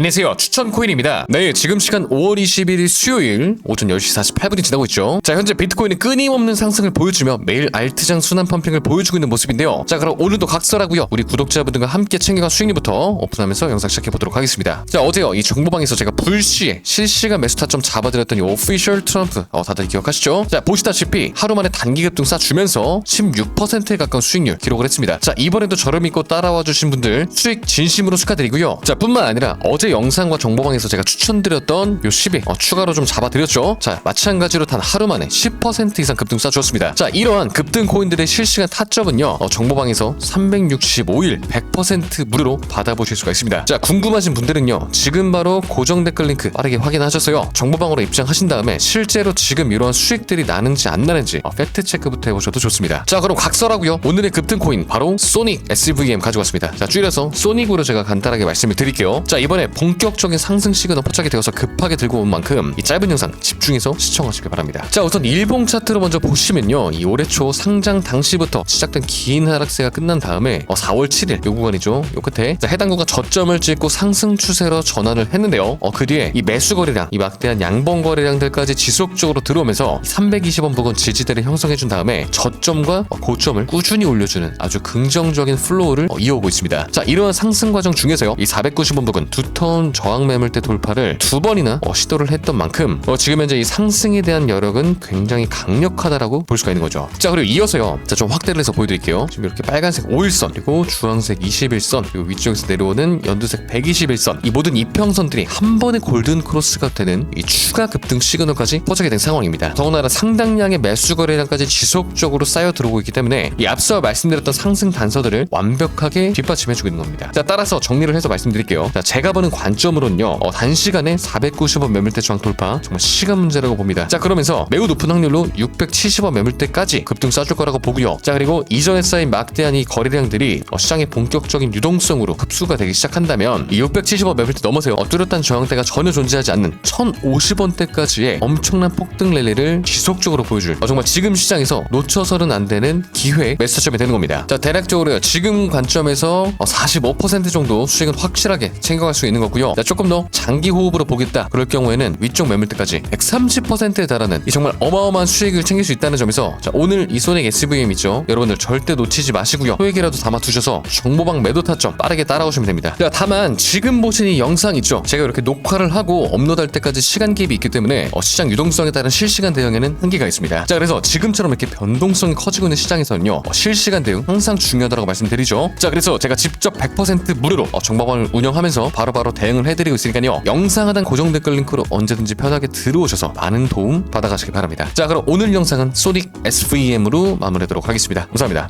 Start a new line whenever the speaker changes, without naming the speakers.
안녕하세요. 추천 코인입니다. 네, 지금 시간 5월 21일 수요일 오전 10시 48분이 지나고 있죠. 자, 현재 비트코인이 끊임없는 상승을 보여주며 매일 알트장 순환 펌핑을 보여주고 있는 모습인데요. 자, 그럼 오늘도 각설하고요. 우리 구독자분들과 함께 챙겨간 수익률부터 오픈하면서 영상 시작해 보도록 하겠습니다. 자, 어제요. 이 정보방에서 제가 불시에 실시간 매수 타점 잡아드렸던 이 오피셜 트럼프 어, 다들 기억하시죠? 자, 보시다시피 하루 만에 단기 급등 쏴주면서 16%에 가까운 수익률 기록을 했습니다. 자, 이번에도 저를 믿고 따라와 주신 분들 수익 진심으로 축하드리고요. 자, 뿐만 아니라 어제 영상과 정보방에서 제가 추천드렸던 요 10위 어, 추가로 좀 잡아드렸죠. 자, 마찬가지로 단 하루 만에 10% 이상 급등 쏴주었습니다. 자, 이러한 급등 코인들의 실시간 타점은요. 어, 정보방에서 365일 100% 무료로 받아보실 수가 있습니다. 자, 궁금하신 분들은요. 지금 바로 고정 댓글 링크 빠르게 확인하셔서요. 정보방으로 입장하신 다음에 실제로 지금 이러한 수익들이 나는지 안 나는지 어, 팩트 체크부터 해보셔도 좋습니다. 자, 그럼 각설하고요. 오늘의 급등 코인 바로 소닉 SVM 가져왔습니다. 자, 줄여서 소닉으로 제가 간단하게 말씀을 드릴게요. 자, 이번에 본격적인 상승 시그널 포착이 되어서 급하게 들고 온 만큼 이 짧은 영상 집중해서 시청하시길 바랍니다. 자, 우선 일봉 차트로 먼저 보시면요. 이 올해 초 상장 당시부터 시작된 긴 하락세가 끝난 다음에 어, 4월 7일 요 구간이죠. 요 끝에 자, 해당 구간 저점을 찍고 상승 추세로 전환을 했는데요. 어, 그 뒤에 이 매수 거래량, 이 막대한 양봉 거래량들까지 지속적으로 들어오면서 320원 부근 지지대를 형성해 준 다음에 저점과 어, 고점을 꾸준히 올려주는 아주 긍정적인 플로우를 어, 이어오고 있습니다. 자, 이러한 상승 과정 중에서요. 이 490원 부근 두턴 저항 매물대 돌파를 두 번이나 어, 시도를 했던 만큼 어, 지금 현재 이 상승에 대한 여력은 굉장히 강력하다라고 볼 수가 있는 거죠. 자, 그리고 이어서요. 자, 좀 확대를 해서 보여드릴게요. 지금 이렇게 빨간색 5일선 그리고 주황색 21선 그리고 위쪽에서 내려오는 연두색 121선 이 모든 이평선들이 한 번에 골든 크로스가 되는 이 추가 급등 시그널까지 포착이 된 상황입니다. 더군다나 상당량의 매수 거래량까지 지속적으로 쌓여 들어오고 있기 때문에 이 앞서 말씀드렸던 상승 단서들을 완벽하게 뒷받침해주고 있는 겁니다. 자, 따라서 정리를 해서 말씀드릴게요. 자, 제가 보는 관점으로는요, 어, 단시간에 490원 매물대 저항 돌파 정말 시간 문제라고 봅니다. 자, 그러면서 매우 높은 확률로 670원 매물대까지 급등 쏴줄 거라고 보고요. 자, 그리고 이전에 쌓인 막대한 이 거래량들이 어, 시장의 본격적인 유동성으로 흡수가 되기 시작한다면 이 670원 매물대 넘어서요. 어, 뚜렷한 저항대가 전혀 존재하지 않는 1050원대까지의 엄청난 폭등 랠리를 지속적으로 보여줄 어, 정말 지금 시장에서 놓쳐서는 안 되는 기회 매수점이 되는 겁니다. 자, 대략적으로 지금 관점에서 어, 45% 정도 수익은 확실하게 챙겨갈 수 있는 거고 요. 자, 조금 더 장기 호흡으로 보겠다. 그럴 경우에는 위쪽 매물대까지 130%에 달하는 이 정말 어마어마한 수익을 챙길 수 있다는 점에서 자, 오늘 이 소닉 SVM 있죠. 여러분들 절대 놓치지 마시고요. 소액이라도 담아 두셔서 정보방 매도 타점 빠르게 따라오시면 됩니다. 자, 다만 지금 보신 이 영상 있죠. 제가 이렇게 녹화를 하고 업로드할 때까지 시간 갭이 있기 때문에 어, 시장 유동성에 따른 실시간 대응에는 한계가 있습니다. 자, 그래서 지금처럼 이렇게 변동성이 커지고 있는 시장에서는요. 어, 실시간 대응 항상 중요하다고 말씀드리죠. 자, 그래서 제가 직접 100% 무료로 어, 정보방을 운영하면서 바로바로 대응을 해드리고 있으니까요. 영상 하단 고정 댓글 링크로 언제든지 편하게 들어오셔서 많은 도움 받아가시기 바랍니다. 자, 그럼 오늘 영상은 소닉 SVM으로 마무리하도록 하겠습니다. 감사합니다.